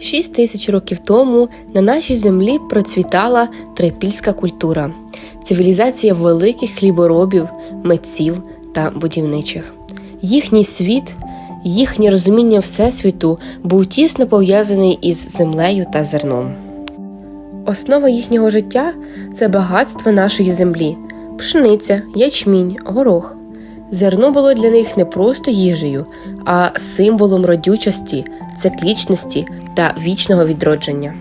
Шість тисяч років тому на нашій землі процвітала трипільська культура, цивілізація великих хліборобів, митців та будівничих. Їхній світ, їхнє розуміння Всесвіту був тісно пов'язаний із землею та зерном. Основа їхнього життя це багатство нашої землі, пшениця, ячмінь, горох. Зерно було для них не просто їжею, а символом родючості, циклічності та вічного відродження.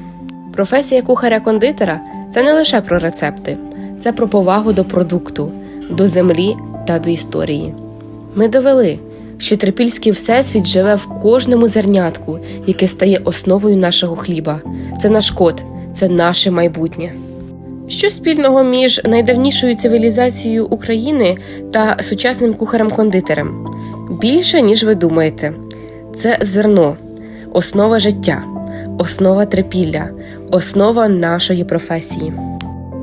Професія кухаря-кондитера це не лише про рецепти, це про повагу до продукту, до землі та до історії. Ми довели, що трипільський всесвіт живе в кожному зернятку, яке стає основою нашого хліба. Це наш код, це наше майбутнє. Що спільного між найдавнішою цивілізацією України та сучасним кухарем-кондитером? Більше, ніж ви думаєте, це зерно, основа життя, основа трипілля, основа нашої професії.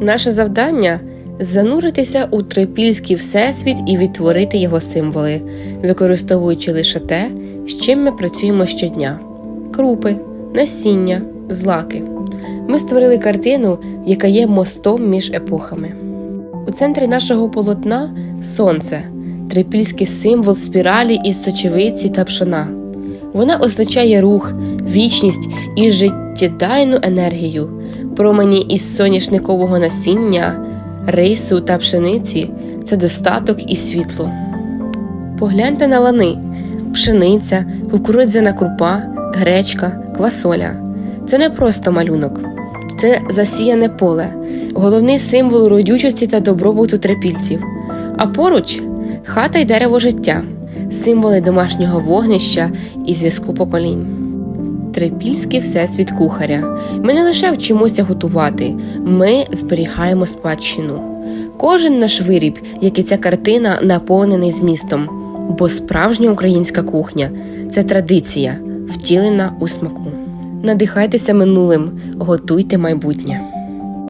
Наше завдання зануритися у трипільський всесвіт і відтворити його символи, використовуючи лише те, з чим ми працюємо щодня: крупи, насіння, злаки. Ми створили картину, яка є мостом між епохами. У центрі нашого полотна сонце, трипільський символ спіралі із сочевиці та пшона. Вона означає рух, вічність і життєдайну енергію, промені із соняшникового насіння, рису та пшениці це достаток і світло. Погляньте на лани, пшениця, кукурудзяна крупа, гречка, квасоля. Це не просто малюнок, це засіяне поле, головний символ родючості та добробуту трипільців. А поруч хата й дерево життя, символи домашнього вогнища і зв'язку поколінь. Трипільський всесвіт кухаря. Ми не лише вчимося готувати, ми зберігаємо спадщину. Кожен наш виріб, як і ця картина, наповнений змістом, бо справжня українська кухня це традиція, втілена у смаку. Надихайтеся минулим, готуйте майбутнє.